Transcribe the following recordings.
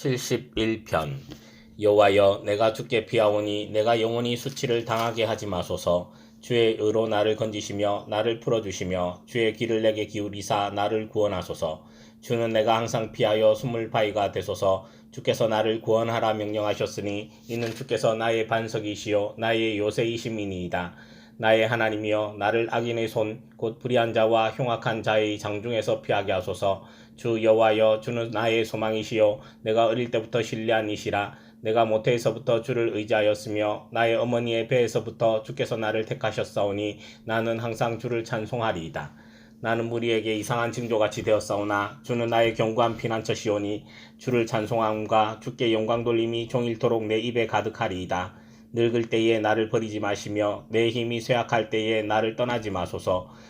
71편. 여호와여 내가 주께 피하오니 내가 영원히 수치를 당하게 하지 마소서. 주의 의로 나를 건지시며 나를 풀어주시며 주의 길을 내게 기울이사 나를 구원하소서. 주는 내가 항상 피하여 숨을 바위가 되소서. 주께서 나를 구원하라 명령하셨으니 이는 주께서 나의 반석이시요 나의 요새이심이니이다. 나의 하나님이여 나를 악인의 손 곧 불의한 자와 흉악한 자의 장중에서 피하게 하소서 주 여호와여 주는 나의 소망이시요. 내가 어릴 때부터 신뢰한 이시라. 내가 모태에서부터 주를 의지하였으며 나의 어머니의 배에서부터 주께서 나를 택하셨사오니 나는 항상 주를 찬송하리이다. 나는 무리에게 이상한 징조같이 되었사오나 주는 나의 견고한 피난처시오니 주를 찬송함과 주께 영광 돌림이 종일토록 내 입에 가득하리이다. 늙을 때에 나를 버리지 마시며 내 힘이 쇠약할 때에 나를 떠나지 마소서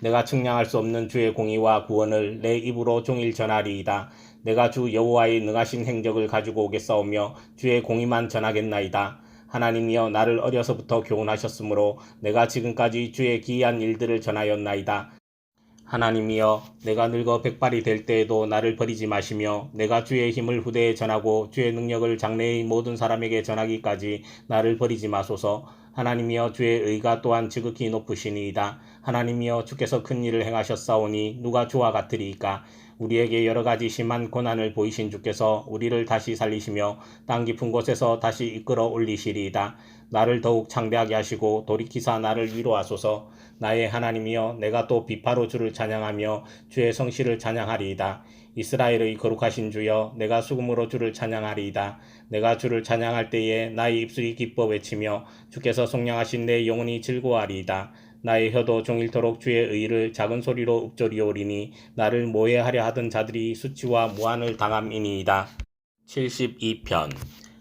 내가 측량할 수 없는 주의 공의와 구원을 내 입으로 종일 전하리이다. 내가 주 여호와의 능하신 행적을 가지고 오겠사오며 주의 공의만 전하겠나이다. 하나님이여 나를 어려서부터 교훈하셨으므로 내가 지금까지 주의 기이한 일들을 전하였나이다. 하나님이여 내가 늙어 백발이 될 때에도 나를 버리지 마시며 내가 주의 힘을 후대에 전하고 주의 능력을 장래의 모든 사람에게 전하기까지 나를 버리지 마소서 하나님이여 주의 의가 또한 지극히 높으시니이다 하나님이여 주께서 큰 일을 행하셨사오니 누가 주와 같으리이까 우리에게 여러 가지 심한 고난을 보이신 주께서 우리를 다시 살리시며 땅 깊은 곳에서 다시 이끌어 올리시리이다. 나를 더욱 창대하게 하시고 돌이키사 나를 위로하소서. 나의 하나님이여 내가 또 비파로 주를 찬양하며 주의 성실을 찬양하리이다. 이스라엘의 거룩하신 주여 내가 수금으로 주를 찬양하리이다. 내가 주를 찬양할 때에 나의 입술이 기뻐 외치며 주께서 속량하신 내 영혼이 즐거워하리이다. 나의 혀도 종일토록 주의 의를 작은 소리로 읊조리오리니 나를 모해하려 하던 자들이 수치와 무한을 당함이니이다. 72편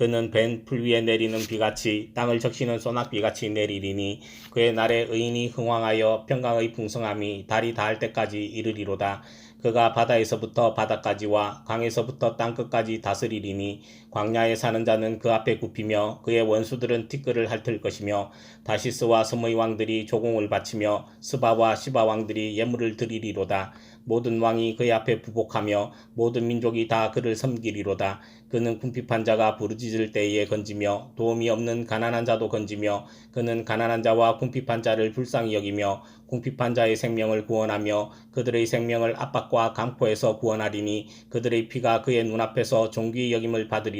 그는 벤 풀 위에 내리는 비같이 땅을 적시는 소낙비같이 내리리니 그의 날에 의인이 흥왕하여 평강의 풍성함이 달이 닿을 때까지 이르리로다. 그가 바다에서부터 바다까지와 강에서부터 땅끝까지 다스리리니 광야에 사는 자는 그 앞에 굽히며 그의 원수들은 티끌을 핥을 것이며 다시스와 섬의 왕들이 조공을 바치며 스바와 시바 왕들이 예물을 드리리로다. 모든 왕이 그의 앞에 부복하며 모든 민족이 다 그를 섬기리로다. 그는 궁핍한 자가 부르짖을 때에 건지며 도움이 없는 가난한 자도 건지며 그는 가난한 자와 궁핍한 자를 불쌍히 여기며 궁핍한 자의 생명을 구원하며 그들의 생명을 압박과 강포에서 구원하리니 그들의 피가 그의 눈앞에서 존귀 여김을 받으리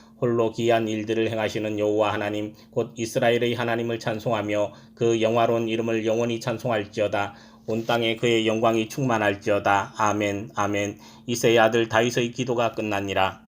홀로 기이한 일들을 행하시는 여호와 하나님 곧 이스라엘의 하나님을 찬송하며 그 영화로운 이름을 영원히 찬송할지어다. 온 땅에 그의 영광이 충만할지어다. 아멘 아멘. 이세의 아들 다윗의 기도가 끝나니라.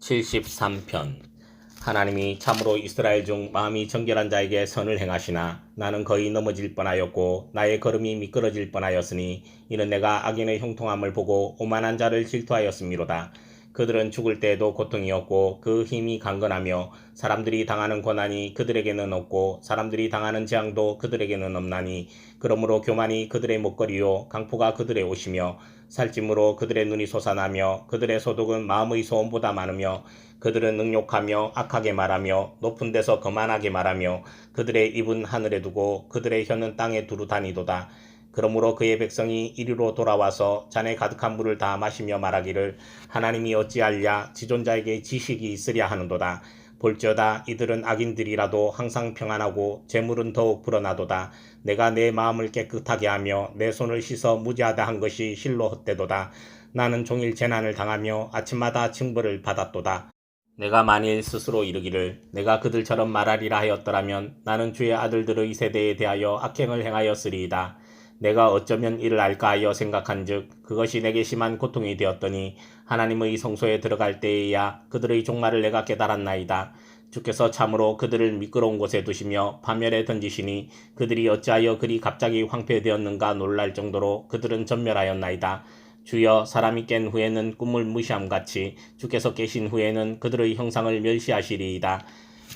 73편 하나님이 참으로 이스라엘 중 마음이 정결한 자에게 선을 행하시나 나는 거의 넘어질 뻔하였고 나의 걸음이 미끄러질 뻔하였으니 이는 내가 악인의 형통함을 보고 오만한 자를 질투하였음이로다. 그들은 죽을 때에도 고통이었고 그 힘이 강건하며 사람들이 당하는 고난이 그들에게는 없고 사람들이 당하는 재앙도 그들에게는 없나니 그러므로 교만이 그들의 목걸이요 강포가 그들의 옷이며 살찜으로 그들의 눈이 솟아나며 그들의 소득은 마음의 소원보다 많으며 그들은 능욕하며 악하게 말하며 높은 데서 거만하게 말하며 그들의 입은 하늘에 두고 그들의 혀는 땅에 두루 다니도다. 그러므로 그의 백성이 이리로 돌아와서 잔에 가득한 물을 다 마시며 말하기를 하나님이 어찌하랴 지존자에게 지식이 있으랴 하는도다. 볼지어다 이들은 악인들이라도 항상 평안하고 재물은 더욱 불어나도다. 내가 내 마음을 깨끗하게 하며 내 손을 씻어 무지하다 한 것이 실로 헛되도다. 나는 종일 재난을 당하며 아침마다 징벌을 받았도다. 내가 만일 스스로 이르기를 내가 그들처럼 말하리라 하였더라면 나는 주의 아들들의 세대에 대하여 악행을 행하였으리이다. 내가 어쩌면 이를 알까 하여 생각한즉 그것이 내게 심한 고통이 되었더니 하나님의 성소에 들어갈 때에야 그들의 종말을 내가 깨달았나이다. 주께서 참으로 그들을 미끄러운 곳에 두시며 파멸에 던지시니 그들이 어찌하여 그리 갑자기 황폐되었는가 놀랄 정도로 그들은 전멸하였나이다. 주여 사람이 깬 후에는 꿈을 무시함 같이 주께서 깨신 후에는 그들의 형상을 멸시하시리이다.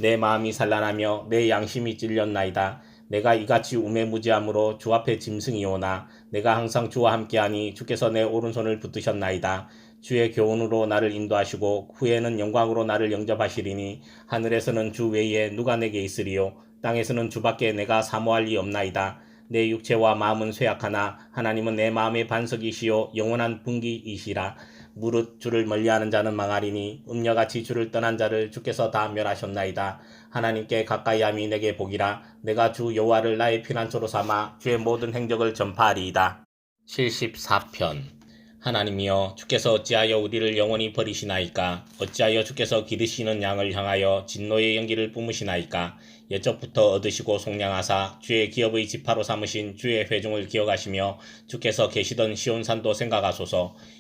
내 마음이 산란하며 내 양심이 찔렸나이다. 내가 이같이 우매무지함으로 주 앞에 짐승이 오나 내가 항상 주와 함께하니 주께서 내 오른손을 붙드셨나이다. 주의 교훈으로 나를 인도하시고 후에는 영광으로 나를 영접하시리니 하늘에서는 주 외에 누가 내게 있으리요 땅에서는 주밖에 내가 사모할 리 없나이다. 내 육체와 마음은 쇠약하나 하나님은 내 마음의 반석이시요 영원한 분기이시라. 무릇 주를 멀리하는 자는 망하리니 음녀같이 주를 떠난 자를 주께서 다 멸하셨나이다. 하나님께 가까이함이 내게 복이라. 내가 주 여호와를 나의 피난처로 삼아 주의 모든 행적을 전파하리이다. 74편 하나님이여 주께서 어찌하여 우리를 영원히 버리시나이까 어찌하여 주께서 기르시는 양을 향하여 진노의 연기를 뿜으시나이까 예적부터 얻으시고 속량하사 주의 기업의 지파로 삼으신 주의 회중을 기억하시며 주께서 계시던 시온산도 생각하소서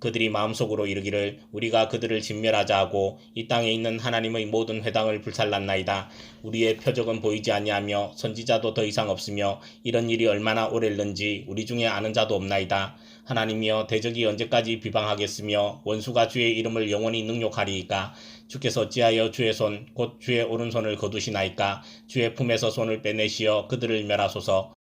그들이 마음속으로 이르기를 우리가 그들을 진멸하자 하고 이 땅에 있는 하나님의 모든 회당을 불살랐나이다. 우리의 표적은 보이지 아니하며 선지자도 더 이상 없으며 이런 일이 얼마나 오래일는지 우리 중에 아는 자도 없나이다. 하나님이여 대적이 언제까지 비방하겠으며 원수가 주의 이름을 영원히 능욕하리이까 주께서 어찌하여 주의 손 곧 주의 오른손을 거두시나이까 주의 품에서 손을 빼내시어 그들을 멸하소서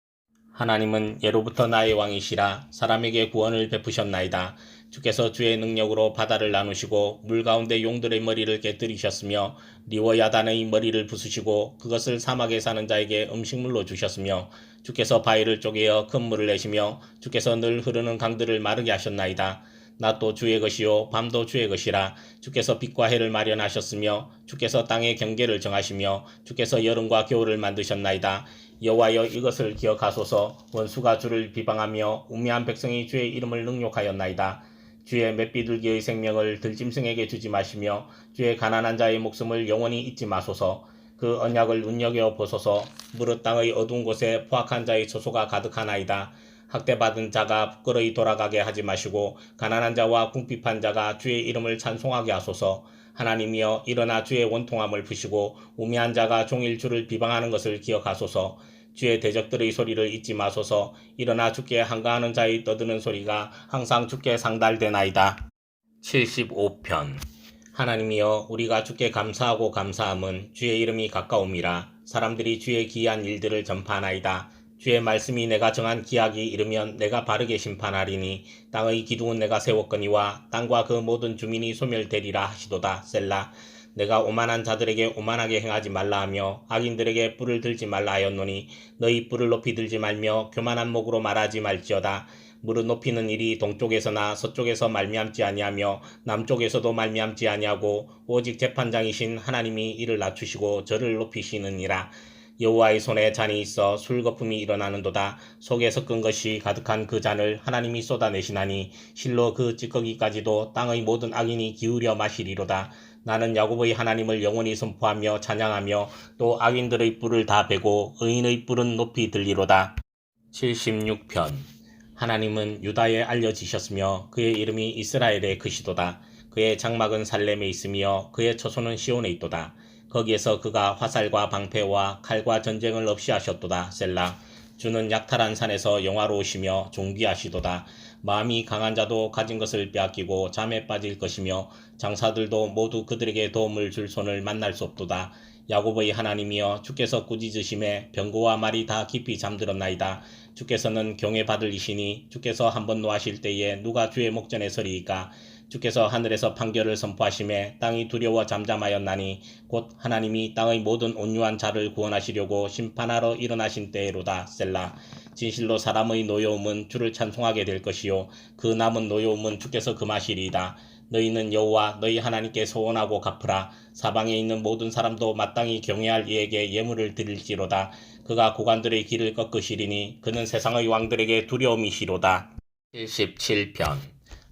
하나님은 예로부터 나의 왕이시라 사람에게 구원을 베푸셨나이다. 주께서 주의 능력으로 바다를 나누시고 물 가운데 용들의 머리를 깨뜨리셨으며 리워야단의 머리를 부수시고 그것을 사막에 사는 자에게 음식물로 주셨으며 주께서 바위를 쪼개어 큰 물을 내시며 주께서 늘 흐르는 강들을 마르게 하셨나이다. 낮도 주의 것이요 밤도 주의 것이라 주께서 빛과 해를 마련하셨으며 주께서 땅의 경계를 정하시며 주께서 여름과 겨울을 만드셨나이다. 여호와여 이것을 기억하소서 원수가 주를 비방하며 우매한 백성이 주의 이름을 능욕하였나이다. 주의 맷비둘기의 생명을 들짐승에게 주지 마시며 주의 가난한 자의 목숨을 영원히 잊지 마소서. 그 언약을 눈여겨 보소서. 무릇 땅의 어두운 곳에 포악한 자의 처소가 가득하나이다. 학대받은 자가 부끄러이 돌아가게 하지 마시고 가난한 자와 궁핍한 자가 주의 이름을 찬송하게 하소서. 하나님이여 일어나 주의 원통함을 푸시고 우매한 자가 종일 주를 비방하는 것을 기억하소서. 주의 대적들의 소리를 잊지 마소서. 일어나 주께 한가하는 자의 떠드는 소리가 항상 주께 상달되나이다. 75편 하나님이여 우리가 주께 감사하고 감사함은 주의 이름이 가까움이라 사람들이 주의 기이한 일들을 전파하나이다. 주의 말씀이 내가 정한 기약이 이르면 내가 바르게 심판하리니 땅의 기둥은 내가 세웠거니와 땅과 그 모든 주민이 소멸되리라 하시도다 셀라 내가 오만한 자들에게 오만하게 행하지 말라 하며 악인들에게 뿔을 들지 말라 하였노니 너희 뿔을 높이 들지 말며 교만한 목으로 말하지 말지어다. 무릎 높이는 일이 동쪽에서나 서쪽에서 말미암지 아니하며 남쪽에서도 말미암지 아니하고 오직 재판장이신 하나님이 이를 낮추시고 저를 높이시느니라. 여호와의 손에 잔이 있어 술 거품이 일어나는도다. 속에 섞은 것이 가득한 그 잔을 하나님이 쏟아내시나니 실로 그 찌꺼기까지도 땅의 모든 악인이 기울여 마시리로다 나는 야곱의 하나님을 영원히 선포하며 찬양하며 또 악인들의 뿔을 다 베고 의인의 뿔은 높이 들리로다 76편 하나님은 유다에 알려지셨으며 그의 이름이 이스라엘의 크시도다 그의 장막은 살렘에 있으며 그의 처소는 시온에 있도다 거기에서 그가 화살과 방패와 칼과 전쟁을 없이 하셨도다. 셀라. 주는 약탈한 산에서 영화로우시며 존귀하시도다. 마음이 강한 자도 가진 것을 빼앗기고 잠에 빠질 것이며 장사들도 모두 그들에게 도움을 줄 손을 만날 수 없도다. 야곱의 하나님이여 주께서 꾸짖으심에 병고와 말이 다 깊이 잠들었나이다. 주께서는 경외 받을 이시니 주께서 한번 노하실 때에 누가 주의 목전에 서리이까 주께서 하늘에서 판결을 선포하심에 땅이 두려워 잠잠하였나니 곧 하나님이 땅의 모든 온유한 자를 구원하시려고 심판하러 일어나신 때로다 셀라 진실로 사람의 노여움은 주를 찬송하게 될 것이요. 그 남은 노여움은 주께서 금하시리이다. 너희는 여호와 너희 하나님께 소원하고 갚으라. 사방에 있는 모든 사람도 마땅히 경외할 이에게 예물을 드릴지로다. 그가 고관들의 길을 꺾으시리니 그는 세상의 왕들에게 두려움이시로다. 77편.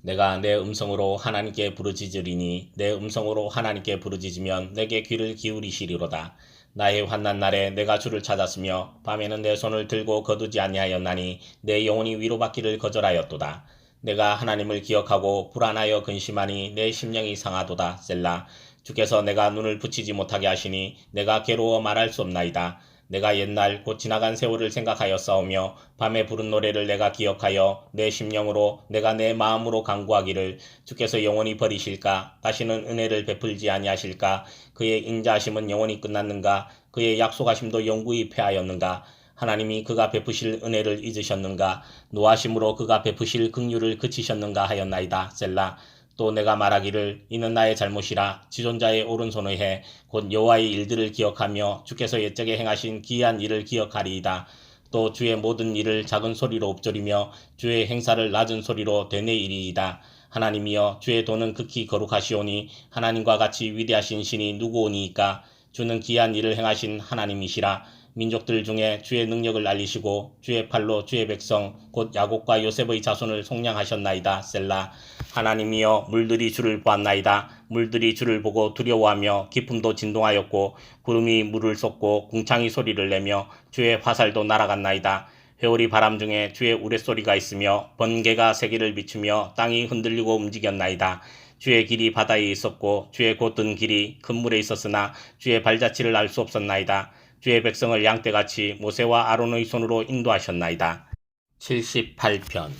내가 내 음성으로 하나님께 부르짖으리니 내 음성으로 하나님께 부르짖으면 내게 귀를 기울이시리로다. 나의 환난 날에 내가 주를 찾았으며 밤에는 내 손을 들고 거두지 아니하였나니 내 영혼이 위로받기를 거절하였도다. 내가 하나님을 기억하고 불안하여 근심하니 내 심령이 상하도다. 셀라. 주께서 내가 눈을 붙이지 못하게 하시니 내가 괴로워 말할 수 없나이다. 내가 옛날 곧 지나간 세월을 생각하여 싸우며 밤에 부른 노래를 내가 기억하여 내 심령으로 내가 내 마음으로 강구하기를 주께서 영원히 버리실까? 다시는 은혜를 베풀지 아니하실까? 그의 인자하심은 영원히 끝났는가? 그의 약속하심도 영구히 패하였는가? 하나님이 그가 베푸실 은혜를 잊으셨는가? 노하심으로 그가 베푸실 긍휼을 그치셨는가 하였나이다. 셀라 또 내가 말하기를 이는 나의 잘못이라 지존자의 오른손의 해 곧 여호와의 일들을 기억하며 주께서 옛적에 행하신 기이한 일을 기억하리이다. 또 주의 모든 일을 작은 소리로 읊조리며 주의 행사를 낮은 소리로 되뇌이리이다. 하나님이여 주의 도는 극히 거룩하시오니 하나님과 같이 위대하신 신이 누구오니이까 주는 기이한 일을 행하신 하나님이시라. 민족들 중에 주의 능력을 알리시고 주의 팔로 주의 백성 곧 야곱과 요셉의 자손을 속량하셨나이다. 셀라. 하나님이여 물들이 주를 보았나이다. 물들이 주를 보고 두려워하며 기품도 진동하였고 구름이 물을 쏟고 궁창이 소리를 내며 주의 화살도 날아갔나이다. 회오리 바람 중에 주의 우레소리가 있으며 번개가 세계를 비추며 땅이 흔들리고 움직였나이다. 주의 길이 바다에 있었고 주의 곧든 길이 큰 물에 있었으나 주의 발자취를 알 수 없었나이다. 주의 백성을 양떼같이 모세와 아론의 손으로 인도하셨나이다. 78편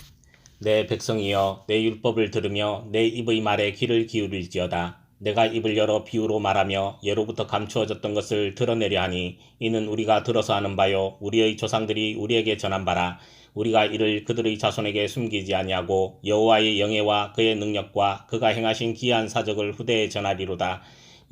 내 백성이여 내 율법을 들으며 내 입의 말에 귀를 기울일지어다. 내가 입을 열어 비유로 말하며 예로부터 감추어졌던 것을 드러내려 하니 이는 우리가 들어서 아는 바요 우리의 조상들이 우리에게 전한 바라 우리가 이를 그들의 자손에게 숨기지 아니하고 여호와의 영예와 그의 능력과 그가 행하신 기이한 사적을 후대에 전하리로다.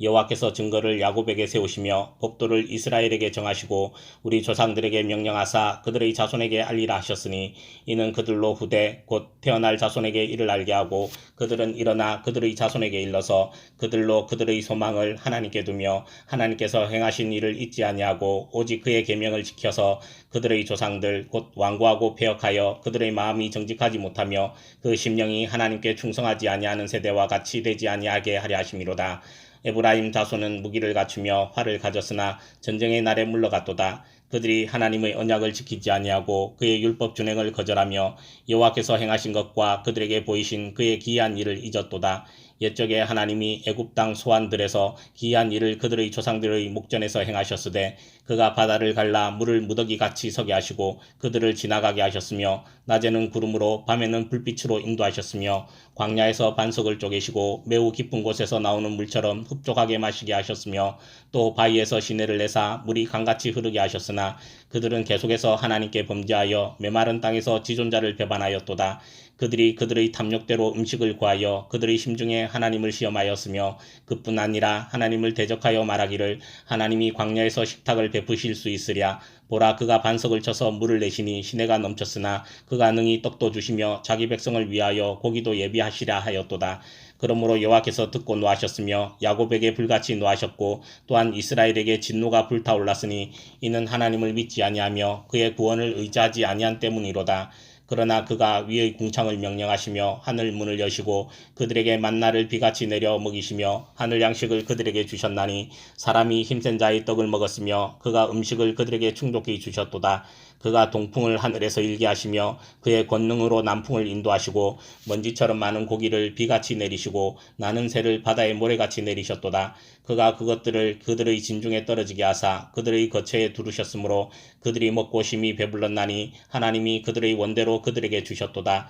여호와께서 증거를 야곱에게 세우시며 법도를 이스라엘에게 정하시고 우리 조상들에게 명령하사 그들의 자손에게 알리라 하셨으니 이는 그들로 후대 곧 태어날 자손에게 이를 알게 하고 그들은 일어나 그들의 자손에게 일러서 그들로 그들의 소망을 하나님께 두며 하나님께서 행하신 일을 잊지 아니하고 오직 그의 계명을 지켜서 그들의 조상들 곧 완고하고 폐역하여 그들의 마음이 정직하지 못하며 그 심령이 하나님께 충성하지 아니하는 세대와 같이 되지 아니하게 하려 하심이로다. 에브라임 자손은 무기를 갖추며 활을 가졌으나 전쟁의 날에 물러갔도다. 그들이 하나님의 언약을 지키지 아니하고 그의 율법 준행을 거절하며 여호와께서 행하신 것과 그들에게 보이신 그의 기이한 일을 잊었도다. 옛적에 하나님이 애굽 땅 소환들에서 기이한 일을 그들의 조상들의 목전에서 행하셨으되 그가 바다를 갈라 물을 무더기 같이 서게 하시고 그들을 지나가게 하셨으며 낮에는 구름으로 밤에는 불빛으로 인도하셨으며 광야에서 반석을 쪼개시고 매우 깊은 곳에서 나오는 물처럼 흡족하게 마시게 하셨으며 또 바위에서 시내를 내사 물이 강같이 흐르게 하셨으나 그들은 계속해서 하나님께 범죄하여 메마른 땅에서 지존자를 배반하였도다. 그들이 그들의 탐욕대로 음식을 구하여 그들의 심중에 하나님을 시험하였으며 그뿐 아니라 하나님을 대적하여 말하기를 하나님이 광야에서 식탁을 베푸실 수 있으랴 보라 그가 반석을 쳐서 물을 내시니 시내가 넘쳤으나 그가 능히 떡도 주시며 자기 백성을 위하여 고기도 예비하시랴 하였도다. 그러므로 여호와께서 듣고 노하셨으며 야곱에게 불같이 노하셨고 또한 이스라엘에게 진노가 불타올랐으니 이는 하나님을 믿지 아니하며 그의 구원을 의지하지 아니한 때문이로다. 그러나 그가 위의 궁창을 명령하시며 하늘 문을 여시고 그들에게 만나를 비같이 내려 먹이시며 하늘 양식을 그들에게 주셨나니 사람이 힘센 자의 떡을 먹었으며 그가 음식을 그들에게 충족히 주셨도다. 그가 동풍을 하늘에서 일게 하시며 그의 권능으로 남풍을 인도하시고 먼지처럼 많은 고기를 비같이 내리시고 나는 새를 바다에 모래같이 내리셨도다. 그가 그것들을 그들의 진중에 떨어지게 하사 그들의 거처에 두르셨으므로 그들이 먹고 심히 배불렀나니 하나님이 그들의 원대로 그들에게 주셨도다.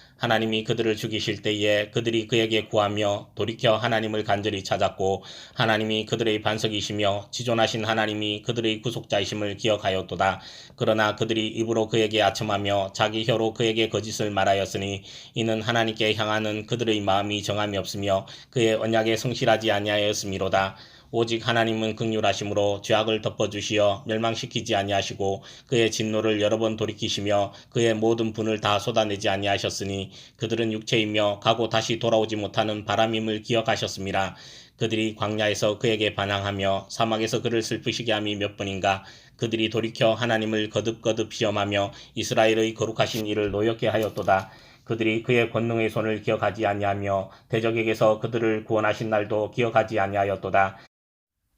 하나님이 그들을 죽이실 때에 그들이 그에게 구하며 돌이켜 하나님을 간절히 찾았고 하나님이 그들의 반석이시며 지존하신 하나님이 그들의 구속자이심을 기억하였도다. 그러나 그들이 입으로 그에게 아첨하며 자기 혀로 그에게 거짓을 말하였으니 이는 하나님께 향하는 그들의 마음이 정함이 없으며 그의 언약에 성실하지 아니하였음이로다. 오직 하나님은 극률하심으로 죄악을 덮어주시어 멸망시키지 아니하시고 그의 진노를 여러 번 돌이키시며 그의 모든 분을 다 쏟아내지 아니하셨으니 그들은 육체이며 가고 다시 돌아오지 못하는 바람임을 기억하셨습니다. 그들이 광야에서 그에게 반항하며 사막에서 그를 슬프시게 함이 몇 번인가 그들이 돌이켜 하나님을 거듭거듭 시험하며 이스라엘의 거룩하신 이를 노엽게 하였도다. 그들이 그의 권능의 손을 기억하지 아니하며 대적에게서 그들을 구원하신 날도 기억하지 아니하였도다.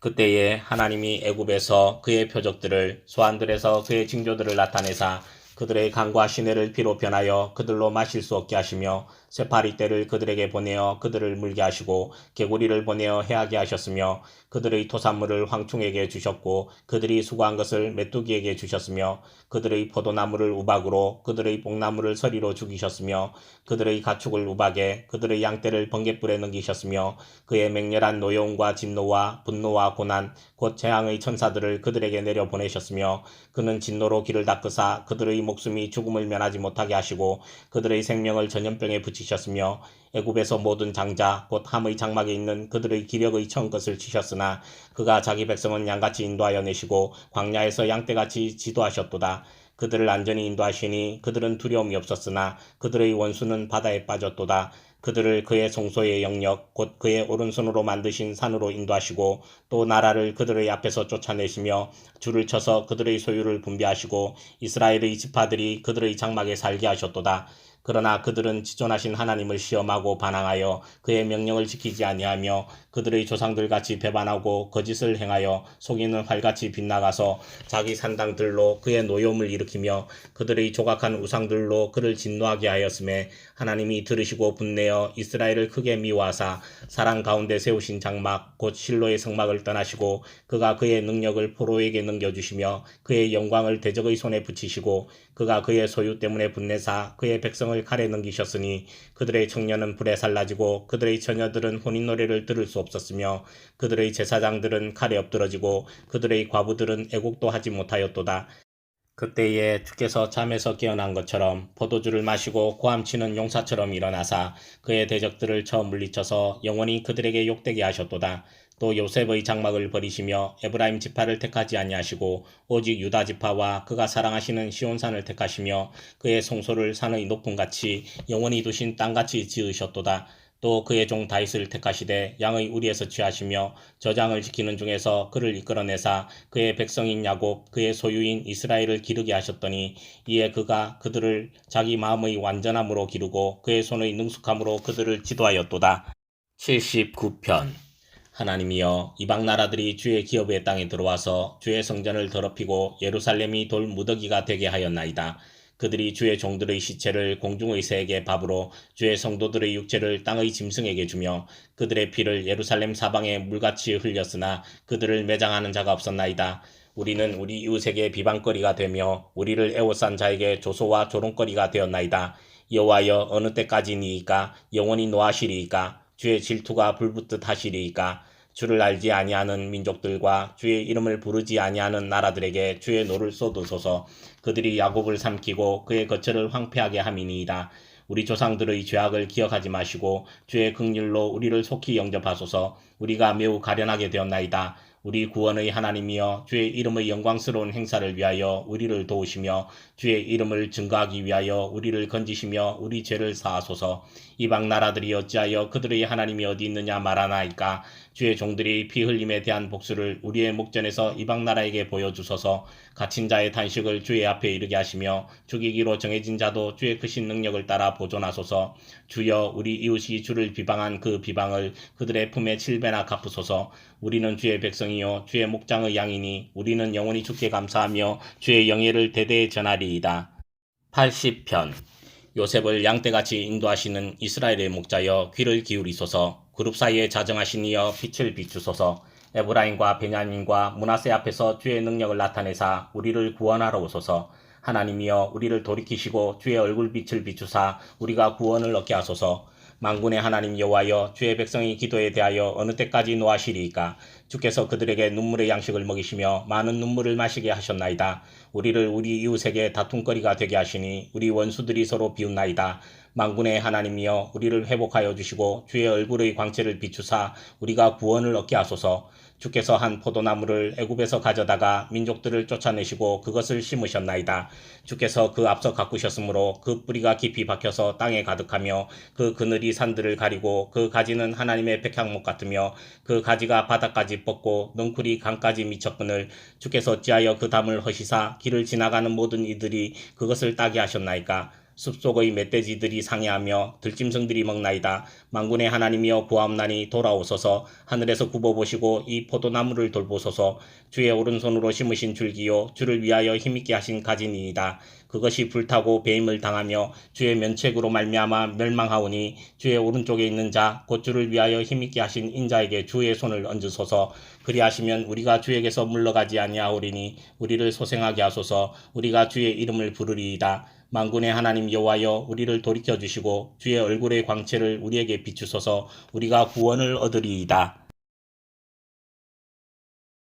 그때에 하나님이 애굽에서 그의 표적들을 소환들에서 그의 징조들을 나타내사 그들의 강과 시내를 피로 변하여 그들로 마실 수 없게 하시며 세파리 떼를 그들에게 보내어 그들을 물게 하시고 개구리를 보내어 해하게 하셨으며 그들의 토산물을 황충에게 주셨고 그들이 수고한 것을 메뚜기에게 주셨으며 그들의 포도나무를 우박으로 그들의 복나무를 서리로 죽이셨으며 그들의 가축을 우박에 그들의 양떼를 번갯불에 넘기셨으며 그의 맹렬한 노여움과 진노와 분노와 고난 곧 재앙의 천사들을 그들에게 내려 보내셨으며 그는 진노로 길을 닦으사 그들의 목 숨이 죽음을 면하지 못하게 하시고 그들의 생명을 전염병에 붙이셨으며 애굽에서 모든 장자 곧 함의 장막에 있는 그들의 기력의 처음 것을 치셨으나 그가 자기 백성은 양같이 인도하여 내시고 광야에서 양떼같이 지도하셨도다. 그들을 안전히 인도하시니 그들은 두려움이 없었으나 그들의 원수는 바다에 빠졌도다. 그들을 그의 성소의 영역 곧 그의 오른손으로 만드신 산으로 인도하시고 또 나라를 그들의 앞에서 쫓아내시며 줄을 쳐서 그들의 소유를 분배하시고 이스라엘의 지파들이 그들의 장막에 살게 하셨도다. 그러나 그들은 지존하신 하나님을 시험하고 반항하여 그의 명령을 지키지 아니하며 그들의 조상들 같이 배반하고 거짓을 행하여 속이는 활같이 빗나가서 자기 산당들로 그의 노여움을 일으키며 그들의 조각한 우상들로 그를 진노하게 하였음에 하나님이 들으시고 분내어 이스라엘을 크게 미워하사 사랑 가운데 세우신 장막 곧 실로의 성막을 떠나시고 그가 그의 능력을 포로에게 넘겨주시며 그의 영광을 대적의 손에 붙이시고 그가 그의 소유 때문에 분내사 그의 백성을 칼에 넘기셨으니 그들의 청년은 불에 살라지고 그들의 처녀들은 혼인 노래를 들을 수 없었으며 그들의 제사장들은 칼에 엎드러지고 그들의 과부들은 애국도 하지 못하였도다. 그때에 주께서 잠에서 깨어난 것처럼 포도주를 마시고 고함치는 용사처럼 일어나사 그의 대적들을 쳐 물리쳐서 영원히 그들에게 욕되게 하셨도다. 또 요셉의 장막을 버리시며 에브라임 지파를 택하지 아니하시고 오직 유다 지파와 그가 사랑하시는 시온산을 택하시며 그의 성소를 산의 높음 같이 영원히 두신 땅같이 지으셨도다. 또 그의 종 다윗을 택하시되 양의 우리에서 취하시며 저장을 지키는 중에서 그를 이끌어내사 그의 백성인 야곱 그의 소유인 이스라엘을 기르게 하셨더니 이에 그가 그들을 자기 마음의 완전함으로 기르고 그의 손의 능숙함으로 그들을 지도하였도다. 79편 하나님이여 이방 나라들이 주의 기업의 땅에 들어와서 주의 성전을 더럽히고 예루살렘이 돌 무더기가 되게 하였나이다. 그들이 주의 종들의 시체를 공중의 새에게 밥으로 주의 성도들의 육체를 땅의 짐승에게 주며 그들의 피를 예루살렘 사방에 물같이 흘렸으나 그들을 매장하는 자가 없었나이다. 우리는 우리 이웃에게 비방거리가 되며 우리를 애워싼 자에게 조소와 조롱거리가 되었나이다. 여호와여 어느 때까지니이까 영원히 노하시리이까 주의 질투가 불붙듯 하시리이까 주를 알지 아니하는 민족들과 주의 이름을 부르지 아니하는 나라들에게 주의 노를 쏟으소서 그들이 야곱을 삼키고 그의 거처를 황폐하게 함이니이다. 우리 조상들의 죄악을 기억하지 마시고 주의 극률로 우리를 속히 영접하소서 우리가 매우 가련하게 되었나이다. 우리 구원의 하나님이여 주의 이름의 영광스러운 행사를 위하여 우리를 도우시며 주의 이름을 증거하기 위하여 우리를 건지시며 우리 죄를 사하소서 이방 나라들이 어찌하여 그들의 하나님이 어디 있느냐 말하나이까 주의 종들이 피 흘림에 대한 복수를 우리의 목전에서 이방 나라에게 보여주소서. 갇힌 자의 탄식을 주의 앞에 이르게 하시며 죽이기로 정해진 자도 주의 크신 능력을 따라 보존하소서. 주여 우리 이웃이 주를 비방한 그 비방을 그들의 품에 칠배나 갚으소서. 우리는 주의 백성이요 주의 목장의 양이니 우리는 영원히 주께 감사하며 주의 영예를 대대에 전하리이다. 80편. 요셉을 양떼같이 인도하시는 이스라엘의 목자여 귀를 기울이소서 그룹 사이에 자정하신 이여 빛을 비추소서 에브라임과 베냐민과 문하세 앞에서 주의 능력을 나타내사 우리를 구원하러 오소서. 하나님이여 우리를 돌이키시고 주의 얼굴빛을 비추사 우리가 구원을 얻게 하소서. 만군의 하나님 여호와여 주의 백성이 기도에 대하여 어느 때까지 노하시리이까? 주께서 그들에게 눈물의 양식을 먹이시며 많은 눈물을 마시게 하셨나이다. 우리를 우리 이웃에게 다툼거리가 되게 하시니 우리 원수들이 서로 비웃나이다 만군의 하나님이여 우리를 회복하여 주시고 주의 얼굴의 광채를 비추사 우리가 구원을 얻게 하소서 주께서 한 포도나무를 애굽에서 가져다가 민족들을 쫓아내시고 그것을 심으셨나이다. 주께서 그 앞서 가꾸셨으므로 그 뿌리가 깊이 박혀서 땅에 가득하며 그 그늘이 산들을 가리고 그 가지는 하나님의 백향목 같으며 그 가지가 바닥까지 뻗고 넝쿨이 강까지 미쳤거늘 주께서 어찌하여 그 담을 허시사 길을 지나가는 모든 이들이 그것을 따게 하셨나이까 숲속의 멧돼지들이 상해하며 들짐승들이 먹나이다. 만군의 하나님이여 구하옵나니 돌아오소서 하늘에서 굽어보시고 이 포도나무를 돌보소서 주의 오른손으로 심으신 줄기요 주를 위하여 힘있게 하신 가지니이다. 그것이 불타고 배임을 당하며 주의 면책으로 말미암아 멸망하오니 주의 오른쪽에 있는 자 곧 주를 위하여 힘있게 하신 인자에게 주의 손을 얹으소서 그리하시면 우리가 주에게서 물러가지 아니하오리니 우리를 소생하게 하소서 우리가 주의 이름을 부르리이다. 만군의 하나님 여호와여 우리를 돌이켜 주시고 주의 얼굴의 광채를 우리에게 비추소서 우리가 구원을 얻으리이다.